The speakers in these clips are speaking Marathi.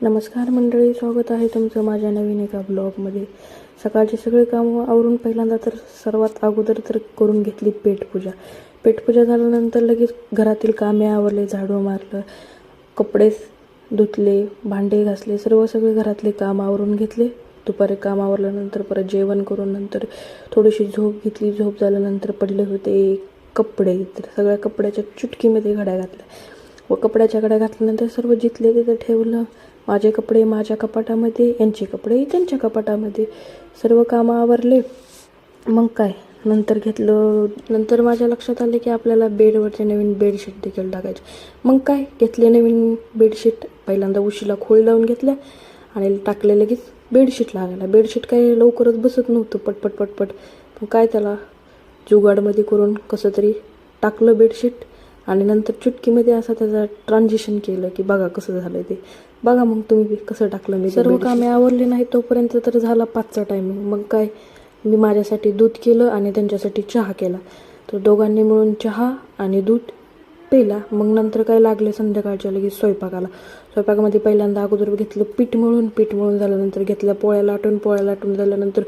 नमस्कार मंडळी स्वागत आहे तुमचं माझ्या नवीन एका ब्लॉगमध्ये. सकाळचे सगळे कामं आवरून पहिल्यांदा तर सर्वात अगोदर तर करून घेतली पेटपूजा. पेटपूजा झाल्यानंतर लगेच घरातील कामे आवरले झाडू मारलं कपडे धुतले भांडे घासले सर्व सगळे घरातले काम आवरून घेतले. दुपारी काम आवरल्यानंतर परत जेवण करून नंतर थोडीशी झोप घेतली. झोप झाल्यानंतर पडले होते कपडे तर सगळ्या कपड्याच्या चुटकीमध्ये घड्या घातल्या. व कपड्याच्या घड्या घातल्यानंतर सर्व जिथले तिथे ठेवलं माझे कपडे माझ्या कपाटामध्ये यांचे कपडे त्यांच्या कपाटामध्ये. सर्व कामं आवरले. मग काय? नंतर घेतलं नंतर माझ्या लक्षात आले की आपल्याला बेडवरचे नवीन बेडशीट देखील टाकायचे. मग काय? घेतले नवीन बेडशीट. पहिल्यांदा उशीला खोळी लावून घेतल्या आणि टाकले लगेच बेडशीट लागायला. बेडशीट काय लवकरच बसत नव्हतं. पटपट पटपट. मग काय त्याला? जुगाडमध्ये करून कसं तरी टाकलं बेडशीट. आणि नंतर चुटकीमध्ये असं त्याचं ट्रान्झिशन केलं की बघा कसं झालं ते. बघा मग तुम्ही कसं टाकलं मी सर्व कामे आवरले नाही तोपर्यंत तर झाला पाचचा टायमिंग मग काय? मी माझ्यासाठी दूध केलं आणि त्यांच्यासाठी चहा केला. तर दोघांनी मिळून चहा आणि दूध पेला मग नंतर काय लागले संध्याकाळच्या लगेच स्वयंपाकाला. स्वयंपाकामध्ये पहिल्यांदा अगोदर घेतलं पीठ मळून पीठ मळून झाल्यानंतर घेतल्या पोळ्या लाटून पोळ्या लाटून झाल्यानंतर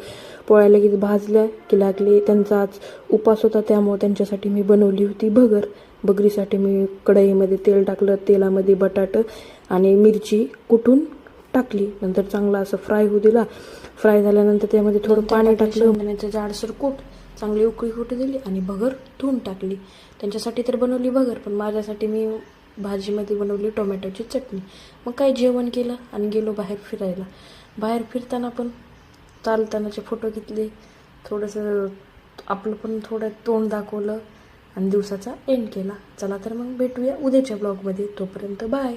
पोळ्या लगेच भाजल्या की लागले. त्यांचा आज उपास होता त्यामुळे त्यांच्यासाठी मी बनवली होती भगर. भगरीसाठी मी कढईमध्ये तेल टाकलं तेलामध्ये बटाटं आणि मिरची कुटून टाकली. नंतर चांगला असं फ्राय होऊ दिला. फ्राय झाल्यानंतर त्यामध्ये थोडं पाणी टाकलं. जाडसर कूट चांगली उकळी कुठे दिली आणि भगर धुवून टाकली. त्यांच्यासाठी तर बनवली भगर पण माझ्यासाठी मी भाजीमध्ये बनवली टोमॅटोची चटणी. मग काय जेवण केलं आणि गेलो बाहेर फिरायला. बाहेर फिरताना पण चालतानाचे फोटो घेतले. थोडंसं आपलं पण थोडं तोंड दाखवलं आणि दिवसाचा एंड केला. चला तर मग भेटूया उद्याच्या ब्लॉगमध्ये तोपर्यंत बाय